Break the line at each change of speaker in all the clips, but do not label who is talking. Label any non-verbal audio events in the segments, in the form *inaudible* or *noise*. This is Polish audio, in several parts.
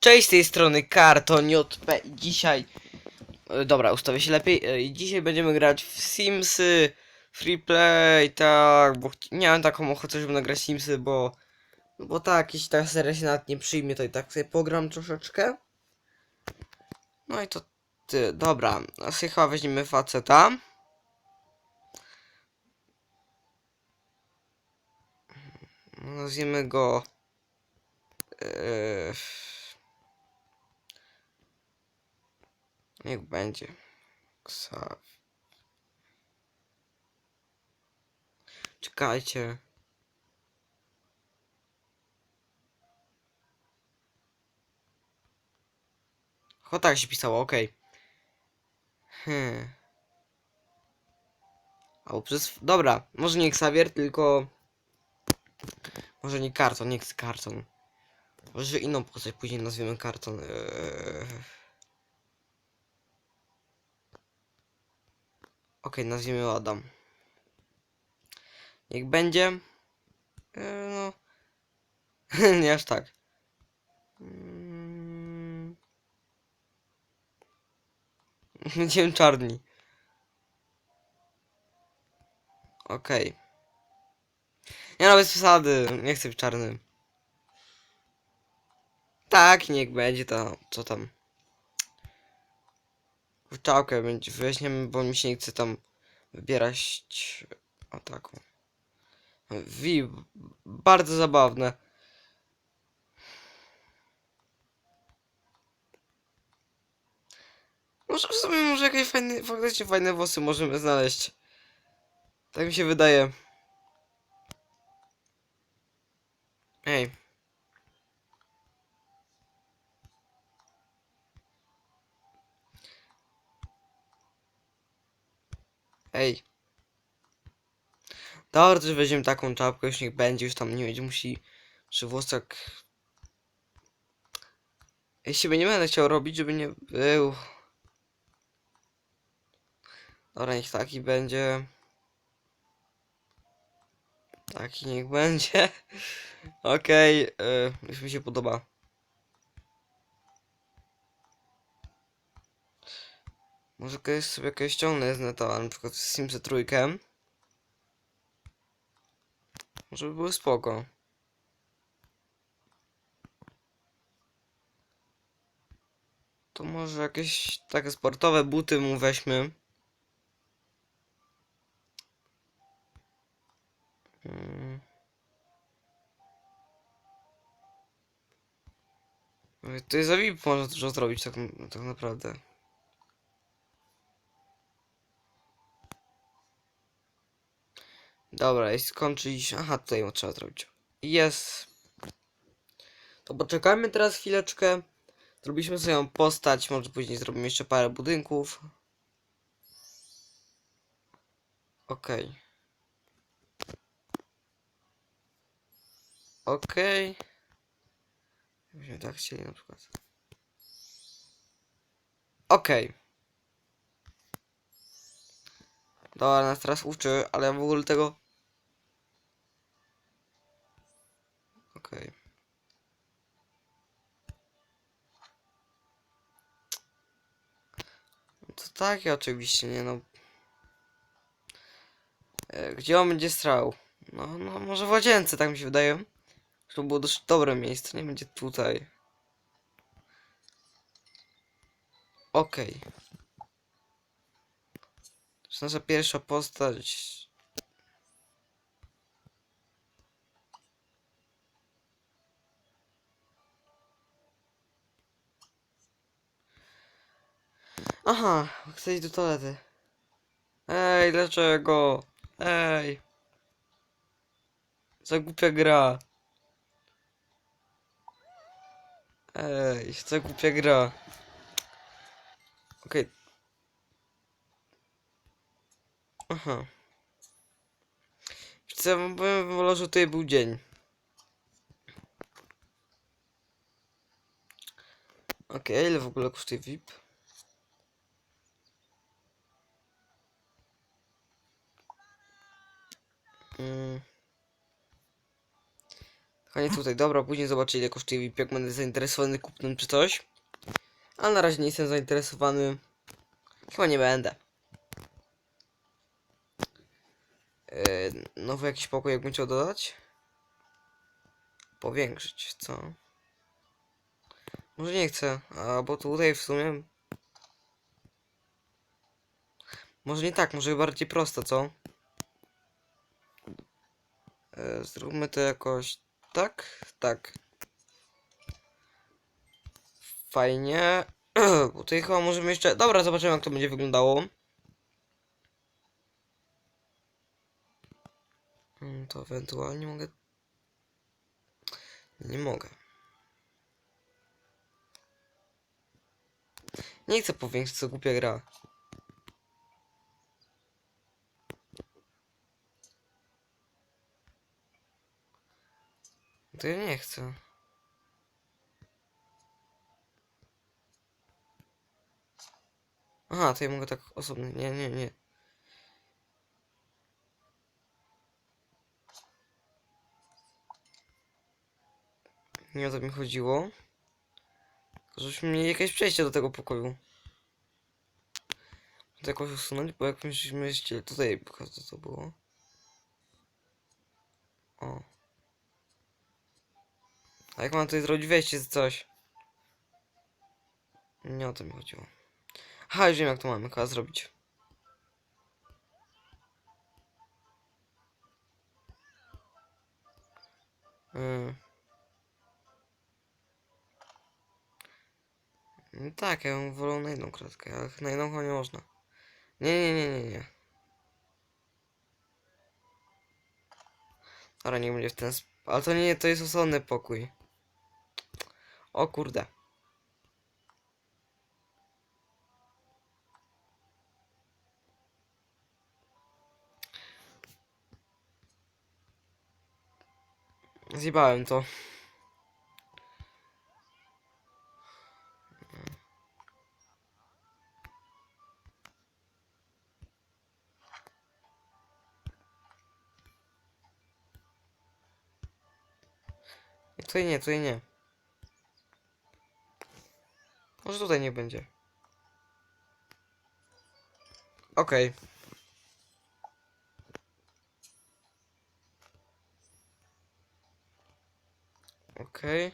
Cześć z tej strony Karton JP i dzisiaj... e, Dobra, ustawię się lepiej. E, Dzisiaj będziemy grać w Simsy Free Play, tak, bo chci- miałem taką ochotę, żeby nagrać Simsy, bo... Bo tak, jeśli ta seria się nawet nie przyjmie, to i tak sobie pogram troszeczkę. No i to ty, dobra, a chyba weźmiemy faceta. Nazwiemy go... Eee... Niech będzie. Ksaw. Czekajcie. O tak się pisało, okej. Hmm. Albo przez... Dobra, może nie Xavier, tylko... Może nie karton, nie karton. Może inną postać później nazwiemy karton. Eee... Okej, nazwijmy Adam. Niech będzie. Eee, no. *laughs* nie aż tak. Mm. *laughs* Będziemy czarni. Okej. Nie no, przesady. Nie chcę być czarny. Tak, niech będzie to. Co tam? Kurczałkę będzie weźmiemy, bo mi się nie chce tam wybierać o taką. Wi, bardzo zabawne. Może w sumie może jakieś fajne, faktycznie fajne włosy możemy znaleźć. Tak mi się wydaje. Ej. Ej. Dobra, że weźmiemy taką czapkę, już niech będzie, już tam nie będzie musi przy włosach... Ja siebie nie będę chciał robić, żeby nie był. Dobra, niech taki będzie. Taki niech będzie. *laughs* Okej, okay, już mi się podoba. Może kiedyś sobie jakieś ściągnę z neta, na przykład z Simsy trójkę. Może by były spoko. To może jakieś takie sportowe buty mu weźmy. Mm. Oj, To jest za VIP można dużo zrobić tak, tak naprawdę. Dobra, jest skończyć. Aha, tutaj trzeba zrobić. Jest. To poczekajmy teraz chwileczkę. Zrobiliśmy swoją postać, może później zrobimy jeszcze parę budynków. Okej. Okej. Byśmy tak chcieli na przykład. Okej. Dobra, nas teraz uczy, ale ja w ogóle tego... Okej. No to takie oczywiście, nie no. E, Gdzie on będzie strał? No, no może w łazience, tak mi się wydaje. To było dość dobre miejsce, nie będzie tutaj. Okej. To jest nasza pierwsza postać. Aha, chcę iść do toalety. Ej, dlaczego? Ej. Za głupia gra. Ej, za głupia gra. Okej. Aha. Chcę wam powiem, wolał, że tutaj był dzień. Okej, ile w ogóle kosztuje VIP? I tutaj, dobra, później zobaczę ile kosztuje jak będę zainteresowany kupnem czy coś. Ale na razie nie jestem zainteresowany. Chyba nie będę. Yy, nowy jakiś pokój jakbym chciał dodać? Powiększyć, co? Może nie chcę, a bo tutaj w sumie... Może nie tak, może bardziej prosto, co? E, zróbmy to jakoś tak, tak. Fajnie. *clears throat* Tutaj chyba możemy jeszcze... Dobra, zobaczymy jak to będzie wyglądało. Mm, To ewentualnie mogę... Nie mogę. Nie chcę powiększyć, co głupia gra. To ja nie chcę. Aha, to ja mogę tak osobno. Nie, nie, nie. Nie o to mi chodziło. Żebyśmy mieli jakieś przejście do tego pokoju. To jakoś usunąć, bo jak myśmy chcieli tutaj, to było? O. A jak mam tutaj zrobić wejście z coś? Nie o to mi chodziło. Aha, już wiem jak to mamy chyba zrobić. Mm. No tak, ja bym wolał na jedną kratkę, ale na jedną chyba nie można. Nie, nie, nie, nie, nie. Dobra, nie będzie w ten sp... Ale to nie, to jest osobny pokój. O kurde. Zjebałem to. Tutaj nie, tutaj nie. Może tutaj nie będzie. Okej. Okej.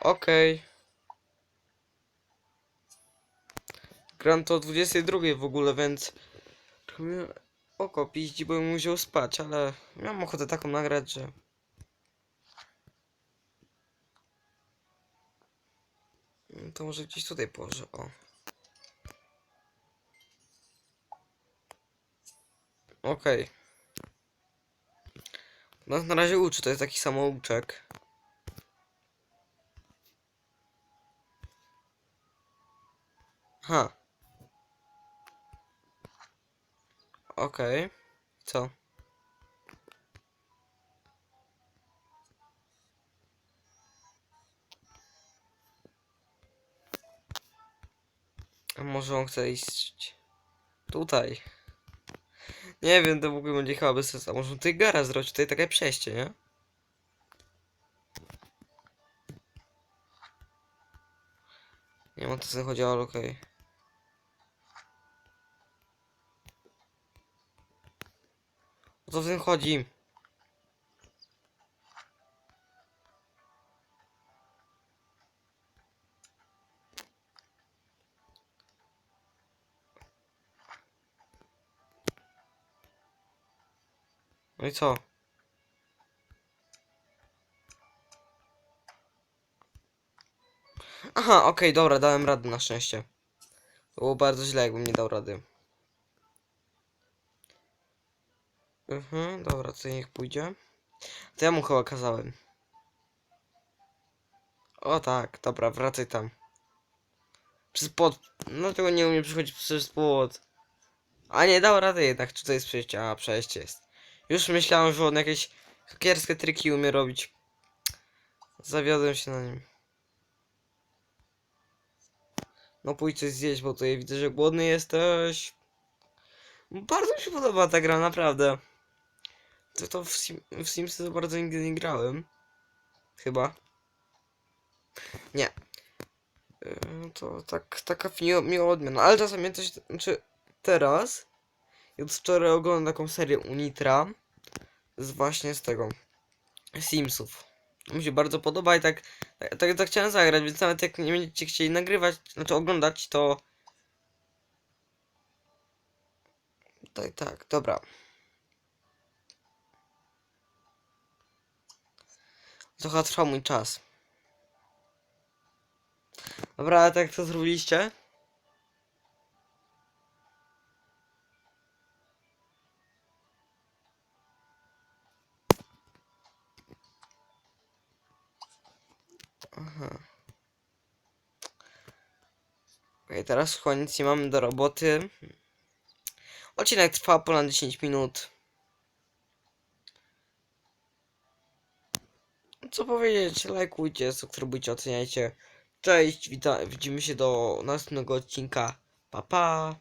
Okej. Gram to o 22 w ogóle, więc oko piździ, bo bym musiał spać, ale miałem ochotę taką nagrać, że... No To może gdzieś tutaj położę, o. Okej. No na razie uczy, to jest taki samouczek. Ha. Okej. Co? A może on chce iść tutaj? Nie wiem, to w ogóle będzie chyba bez sensu. A może tutaj gara zrobić? Tutaj takie przejście, nie? Nie wiem o co chodzi, ale okej. O co w tym chodzi? No i co? Aha, okej, dobra, dałem radę na szczęście. Było bardzo źle, jakbym nie dał rady. Mhm, dobra, to niech pójdzie. To ja mu chyba kazałem. O tak, dobra, wracaj tam. Przez płot. No tego nie umiem przychodzić przez płot. A nie, dał radę jednak, to jest przejście? A, przejście jest. Już myślałem, że on jakieś hakierskie triki umie robić. Zawiodłem się na nim. No pójdź coś zjeść, bo tutaj widzę, że głodny jesteś. Bardzo mi się podoba ta gra, naprawdę. To, to w, Sim, w Simsy za bardzo nigdy nie grałem. Chyba. Nie. Yy, To tak, taka miła, odmiana. Ale czasami coś, znaczy teraz, jak wczoraj oglądam taką serię Unitra, z właśnie z tego, Simsów. Mi się bardzo podoba i tak, tak, tak, tak chciałem zagrać, więc nawet jak nie będziecie chcieli nagrywać, znaczy oglądać, to... Tak, tak, dobra. Trochę trwa mój czas. Dobra, ale tak to zrobiliście? Aha. Okej, teraz chyba nic nie mamy do roboty. Odcinek trwa ponad 10 minut. Co powiedzieć? Lajkujcie, subskrybujcie, oceniajcie. Cześć, widzimy się do następnego odcinka. Pa pa!